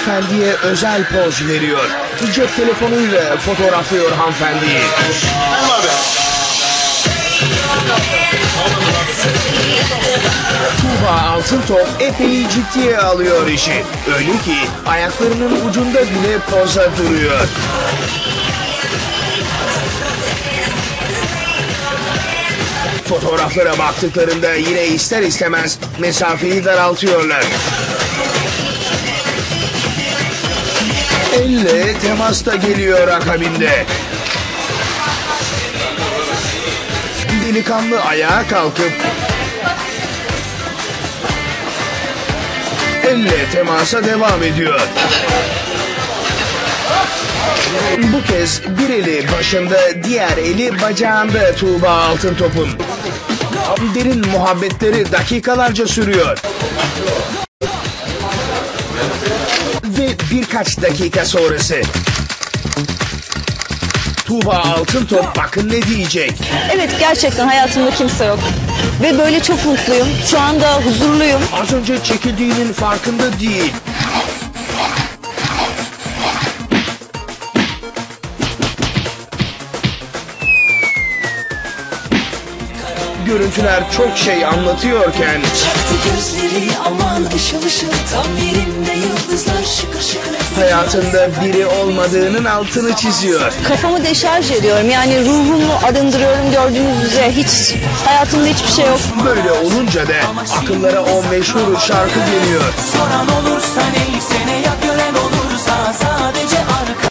hanımefendiye özel poz veriyor. Cep telefonuyla fotoğraflıyor hanımefendiyi. Tuğba Altıntop epey ciddiye alıyor işi. Öyle ki ayaklarının ucunda bile poza duruyor. Fotoğraflara baktıklarında yine ister istemez mesafeyi daraltıyorlar. Elle temas da geliyor akabinde. Delikanlı ayağa kalkıp elle temasa devam ediyor. Bu kez bir eli başında, diğer eli bacağında Tuğba Altıntop'un. Derin muhabbetleri dakikalarca sürüyor. Ve birkaç dakika sonrası. Tuğba Altıntop bakın ne diyecek. Evet gerçekten hayatımda kimse yok. Ve böyle çok mutluyum. Şu anda huzurluyum. Az önce çekildiğinin farkında değil. Görüntüler çok şey anlatıyorken Çaktı gözleri aman ışıl ışıl Tam yerinde yıldızlar şıkır şıkır hayatında biri olmadığının altını çiziyor. Kafamı deşarj ediyorum. Yani ruhumu arındırıyorum gördüğünüz üzere. Hiç hayatımda hiçbir şey yok. Böyle olunca da akıllara o meşhur şarkı geliyor. Soran olursa neyse ne